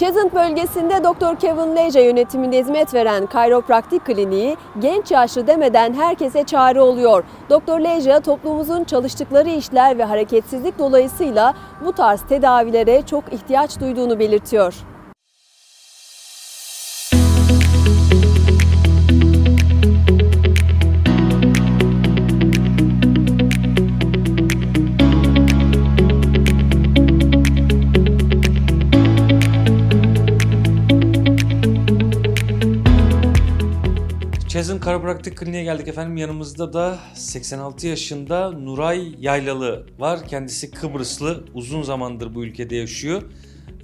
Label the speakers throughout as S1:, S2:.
S1: Cheshunt bölgesinde Dr. Kevin Leja yönetiminde hizmet veren kayropraktik kliniği genç yaşlı demeden herkese çare oluyor. Dr. Leja toplumumuzun çalıştıkları işler ve hareketsizlik dolayısıyla bu tarz tedavilere çok ihtiyaç duyduğunu belirtiyor.
S2: Karopraktik Kliniğe geldik efendim. Yanımızda da 86 yaşında Nuray Yaylalı var. Kendisi Kıbrıslı. Uzun zamandır bu ülkede yaşıyor.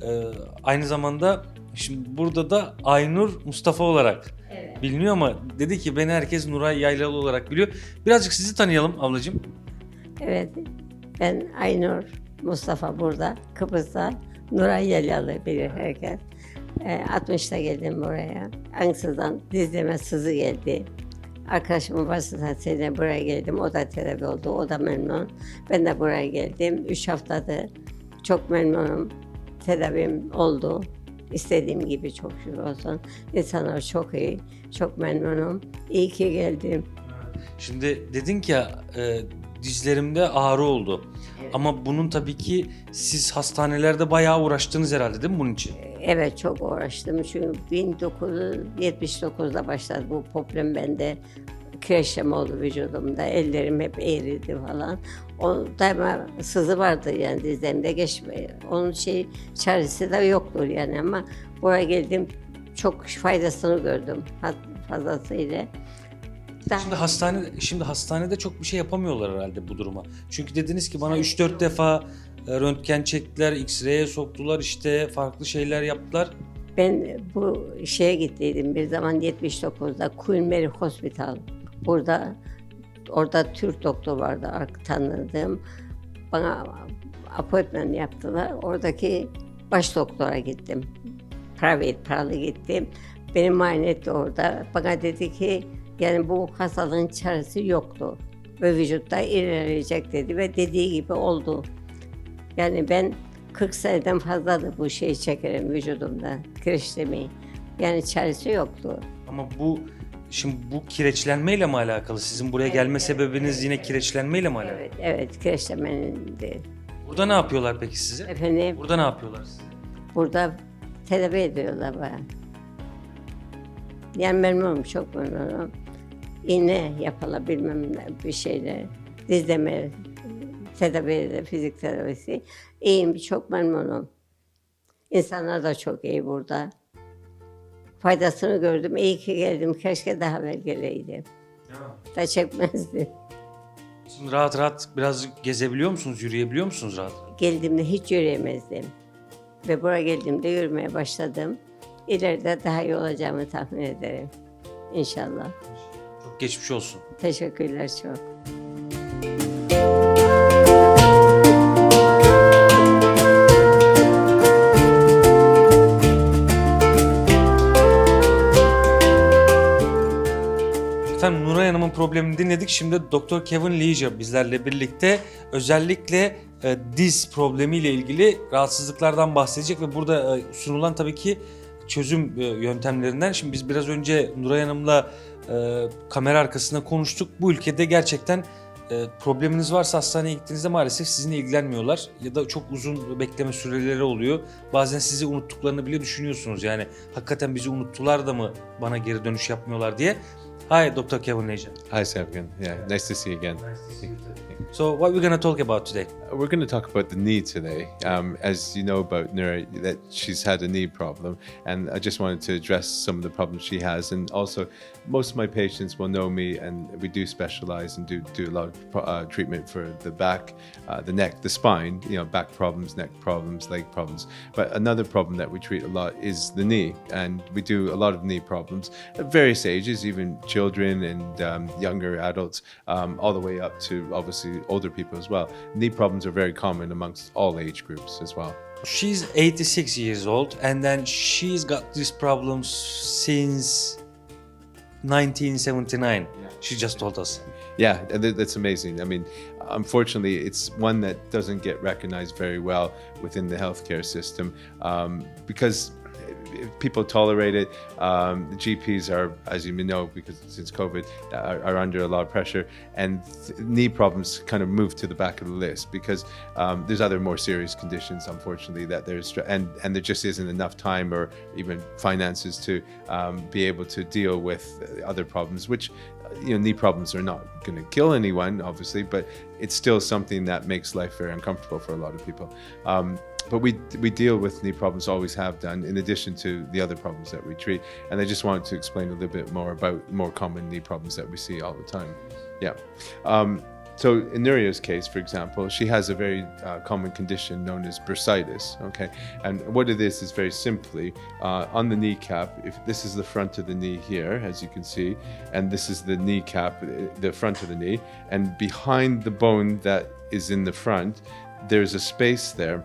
S2: Ee, aynı zamanda şimdi burada da Aynur Mustafa olarak biliniyor ama dedi ki beni herkes Nuray Yaylalı olarak biliyor. Birazcık sizi tanıyalım ablacığım.
S3: Evet, ben Aynur Mustafa burada, Kıbrıs'ta. Nuray Yelyalı bilir herkes. Ee, 60'ta geldim buraya. Anksızdan dizleme sızı geldi. Arkadaşımın vasıtasıyla buraya geldim. O da tedavi oldu, o da memnun. Ben de buraya geldim. Üç haftadır çok memnunum. Tedavim oldu. İstediğim gibi çok şükür olsun. İnsanlar çok iyi, çok memnunum. İyi ki geldim.
S2: Şimdi dedin ki e, dizlerimde ağrı oldu. Ama bunun tabii ki siz hastanelerde bayağı uğraştınız herhalde değil mi bunun için?
S3: Evet çok uğraştım çünkü 1979'da başladı bu problem bende. Kreşleme oldu vücudumda, ellerim hep eğrildi falan. O daima sızı vardı yani dizlerimde geçmiyor. Onun şey çaresi de yoktur yani ama buraya geldim çok faydasını gördüm fazlasıyla. Daha-
S2: Şimdi hastane şimdi hastanede çok bir şey yapamıyorlar herhalde bu duruma. Çünkü dediniz ki bana 3-4 defa e, röntgen çektiler, X-ray'e soktular işte farklı şeyler yaptılar.
S3: Ben bu şeye gittiydim bir zaman 79'da Queen Mary Hospital. Burada orada Türk doktor vardı ar- tanıdığım. Bana appointment yaptılar. Oradaki baş doktora gittim. Private paralı gittim. Beni muayene etti orada. Bana dedi ki yani bu hastalığın çaresi yoktu. Ve vücutta ilerleyecek dedi ve dediği gibi oldu. Yani ben 40 seneden fazladır bu şeyi çekerim vücudumda, kreşlemeyi. Yani çaresi yoktu.
S2: Ama bu şimdi bu kireçlenmeyle mi alakalı? Sizin buraya gelme sebebiniz yine kireçlenmeyle mi alakalı?
S3: Evet, evet kreşlemenin de.
S2: Burada ne yapıyorlar peki size?
S3: Efendim
S2: Burada ne yapıyorlar size?
S3: burada tedavi ediyorlar bana. Yani memnunum, çok memnunum. İğne yapıla bilmem bir şeyler. Dizleme, tedavi, fizik tedavisi. İyiyim, çok memnunum. İnsanlar da çok iyi burada. Faydasını gördüm. İyi ki geldim. Keşke daha evvel geleydim. Da çekmezdi.
S2: Şimdi rahat rahat birazcık gezebiliyor musunuz, yürüyebiliyor musunuz rahat?
S3: Geldiğimde hiç yürüyemezdim. Ve buraya geldiğimde yürümeye başladım. İleride daha iyi olacağımı tahmin ederim. İnşallah.
S2: Çok geçmiş olsun.
S3: Teşekkürler çok.
S2: Efendim Nuray Hanım'ın problemini dinledik. Şimdi Doktor Kevin Leisure bizlerle birlikte özellikle e, diz problemiyle ilgili rahatsızlıklardan bahsedecek ve burada e, sunulan tabii ki çözüm e, yöntemlerinden. Şimdi biz biraz önce Nuray Hanım'la e, kamera arkasında konuştuk. Bu ülkede gerçekten e, probleminiz varsa hastaneye gittiğinizde maalesef sizinle ilgilenmiyorlar ya da çok uzun bekleme süreleri oluyor. Bazen sizi unuttuklarını bile düşünüyorsunuz. Yani hakikaten bizi unuttular da mı bana geri dönüş yapmıyorlar diye. Hi, Dr. Kevin Leja.
S4: Hi, Sevgen. Yeah, nice to see you again. Nice to see you too.
S2: So, what we're going to talk about today?
S4: We're going to talk about the knee today. Um, as you know about Nura, that she's had a knee problem, and I just wanted to address some of the problems she has. And also, most of my patients will know me, and we do specialize and do do a lot of uh, treatment for the back, uh, the neck, the spine. You know, back problems, neck problems, leg problems. But another problem that we treat a lot is the knee, and we do a lot of knee problems at various ages, even children and um, younger adults, um, all the way up to obviously older people as well. Knee problems are very common amongst all age groups as well.
S2: She's 86 years old, and then she's got these problems since 1979. She just told us.
S4: Yeah, that's amazing. I mean, unfortunately, it's one that doesn't get recognized very well within the healthcare system um, because people tolerate it. Um, the GPs are, as you may know, because since COVID, are, are under a lot of pressure, and th- knee problems kind of move to the back of the list because um, there's other more serious conditions, unfortunately, that there's and and there just isn't enough time or even finances to um, be able to deal with other problems, which you know knee problems are not going to kill anyone obviously but it's still something that makes life very uncomfortable for a lot of people um, but we we deal with knee problems always have done in addition to the other problems that we treat and i just wanted to explain a little bit more about more common knee problems that we see all the time yeah um, so in Nuria's case, for example, she has a very uh, common condition known as bursitis. Okay, and what it is is very simply uh, on the kneecap. If this is the front of the knee here, as you can see, and this is the kneecap, uh, the front of the knee, and behind the bone that is in the front, there's a space there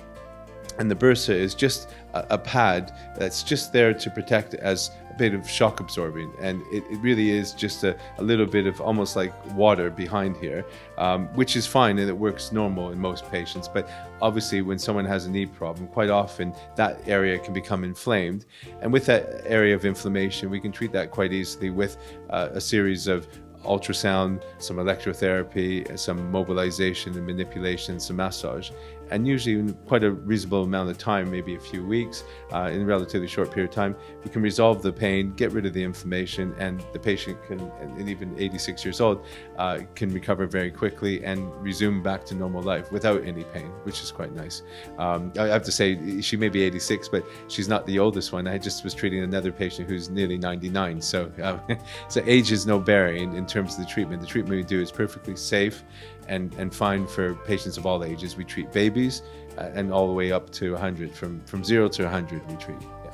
S4: and the bursa is just a, a pad that's just there to protect as a bit of shock absorbing. And it, it really is just a, a little bit of almost like water behind here um, which is fine and it works normal in most patients. But obviously when someone has a knee problem quite often that area can become inflamed. And with that area of inflammation we can treat that quite easily with uh, a series of ultrasound, some electrotherapy, some mobilization and manipulation, some massage. And usually, in quite a reasonable amount of time, maybe a few weeks, uh, in a relatively short period of time, we can resolve the pain, get rid of the inflammation, and the patient can, and even 86 years old, uh, can recover very quickly and resume back to normal life without any pain, which is quite nice. Um, I have to say, she may be 86, but she's not the oldest one. I just was treating another patient who's nearly 99. So, uh, so age is no bearing in terms of the treatment. The treatment we do is perfectly safe and, and fine for patients of all ages. We treat babies uh, and all the way up to 100. From, from zero to 100, we treat. Yeah.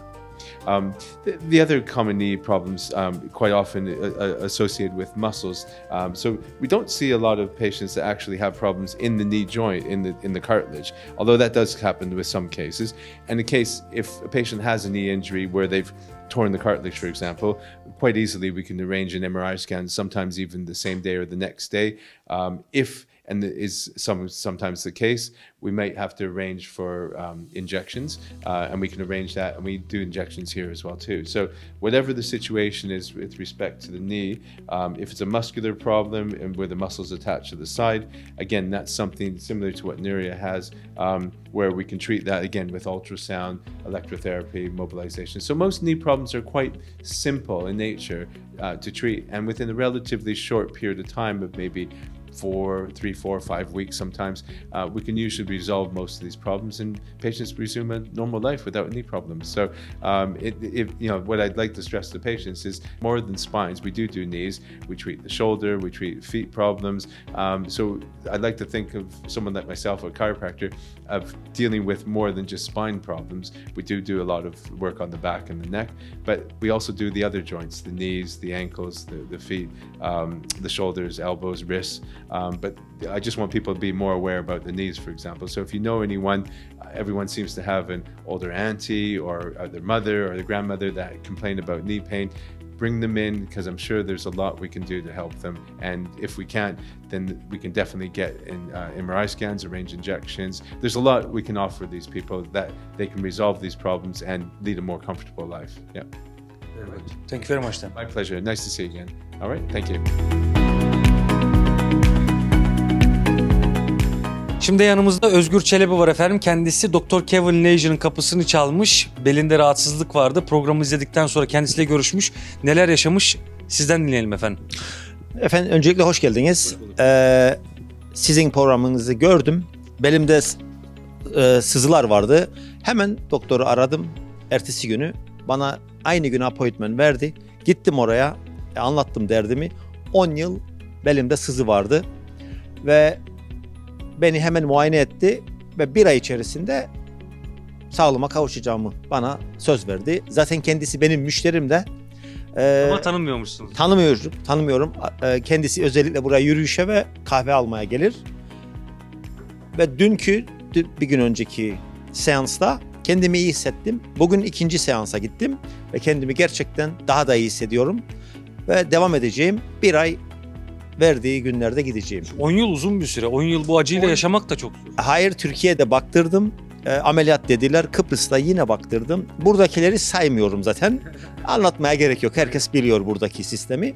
S4: Um, the, the other common knee problems um, quite often uh, uh, associated with muscles. Um, so we don't see a lot of patients that actually have problems in the knee joint, in the in the cartilage. Although that does happen with some cases. And in case if a patient has a knee injury where they've torn the cartilage, for example, quite easily we can arrange an MRI scan, sometimes even the same day or the next day. Um, if and is some sometimes the case, we might have to arrange for um, injections, uh, and we can arrange that, and we do injections here as well too. So whatever the situation is with respect to the knee, um, if it's a muscular problem and where the muscles attached to the side, again that's something similar to what Nuria has, um, where we can treat that again with ultrasound, electrotherapy, mobilization. So most knee problems are quite simple in nature uh, to treat, and within a relatively short period of time of maybe four, three, four, five weeks sometimes, uh, we can usually resolve most of these problems and patients resume a normal life without any problems. So, um, it, it, you know, what I'd like to stress to patients is more than spines, we do do knees. We treat the shoulder, we treat feet problems. Um, so, I'd like to think of someone like myself, a chiropractor, of dealing with more than just spine problems. We do do a lot of work on the back and the neck, but we also do the other joints, the knees, the ankles, the, the feet, um, the shoulders, elbows, wrists. Um, but I just want people to be more aware about the knees, for example. So if you know anyone, everyone seems to have an older auntie or their mother or their grandmother that complain about knee pain. Bring them in because I'm sure there's a lot we can do to help them. And if we can't, then we can definitely get in uh, MRI scans, arrange injections. There's a lot we can offer these people that they can resolve these problems and lead a more comfortable life. Yeah,
S2: Thank you very much then.
S4: my pleasure. Nice to see you again. All right, thank you.
S2: Şimdi yanımızda Özgür Çelebi var efendim. Kendisi Doktor Kevin Leisure'ın kapısını çalmış. Belinde rahatsızlık vardı. Programı izledikten sonra kendisiyle görüşmüş. Neler yaşamış sizden dinleyelim efendim.
S5: Efendim öncelikle hoş geldiniz. Ee, sizin programınızı gördüm. Belimde e, sızılar vardı. Hemen doktoru aradım. Ertesi günü bana aynı gün appointment verdi. Gittim oraya, e, anlattım derdimi. 10 yıl belimde sızı vardı ve beni hemen muayene etti ve bir ay içerisinde sağlığıma kavuşacağımı bana söz verdi. Zaten kendisi benim müşterim de. Ee,
S2: Ama tanımıyormuşsunuz.
S5: Tanımıyorum, tanımıyorum. Ee, Kendisi özellikle buraya yürüyüşe ve kahve almaya gelir. Ve dünkü, dü- bir gün önceki seansta kendimi iyi hissettim. Bugün ikinci seansa gittim ve kendimi gerçekten daha da iyi hissediyorum. Ve devam edeceğim. Bir ay verdiği günlerde gideceğim.
S2: 10 yıl uzun bir süre. 10 yıl bu acıyla yaşamak da çok zor.
S5: Hayır Türkiye'de baktırdım. e, ameliyat dediler. Kıbrıs'ta yine baktırdım. Buradakileri saymıyorum zaten. Anlatmaya gerek yok. Herkes biliyor buradaki sistemi.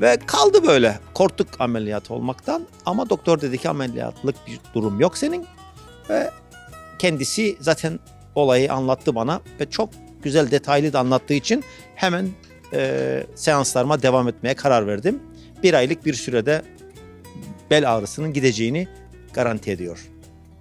S5: Ve kaldı böyle. Korktuk ameliyat olmaktan. Ama doktor dedi ki ameliyatlık bir durum yok senin. Ve kendisi zaten olayı anlattı bana. Ve çok güzel detaylı da anlattığı için hemen e, seanslarıma devam etmeye karar verdim. Bir aylık bir sürede bel ağrısının gideceğini garanti ediyor.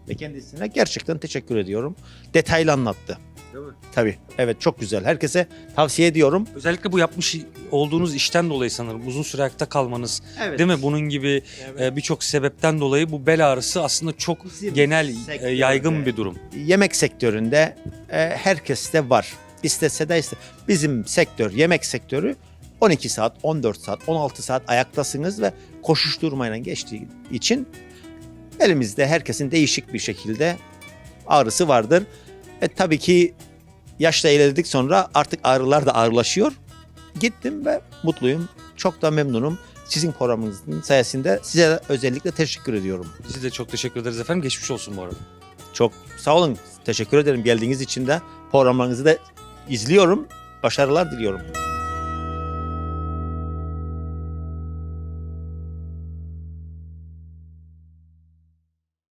S5: Ve kendisine gerçekten teşekkür ediyorum. Detaylı anlattı.
S2: Değil mi?
S5: Tabii. Evet çok güzel. Herkese tavsiye ediyorum.
S2: Özellikle bu yapmış olduğunuz işten dolayı sanırım uzun süre ayakta kalmanız
S5: Evet.
S2: değil mi? Bunun gibi e, birçok sebepten dolayı bu bel ağrısı aslında çok
S5: Bizim
S2: genel, e,
S5: sektörde-
S2: yaygın bir durum.
S5: Yemek sektöründe e, herkeste var. İstese de iste. Bizim sektör, yemek sektörü 12 saat, 14 saat, 16 saat ayaktasınız ve koşuşturmayla geçtiği için elimizde herkesin değişik bir şekilde ağrısı vardır. E tabii ki yaşla ilerledik sonra artık ağrılar da ağırlaşıyor. Gittim ve mutluyum. Çok da memnunum. Sizin programınızın sayesinde size özellikle teşekkür ediyorum.
S2: Biz de çok teşekkür ederiz efendim. Geçmiş olsun bu arada.
S5: Çok sağ olun. Teşekkür ederim geldiğiniz için de programlarınızı da izliyorum. Başarılar diliyorum.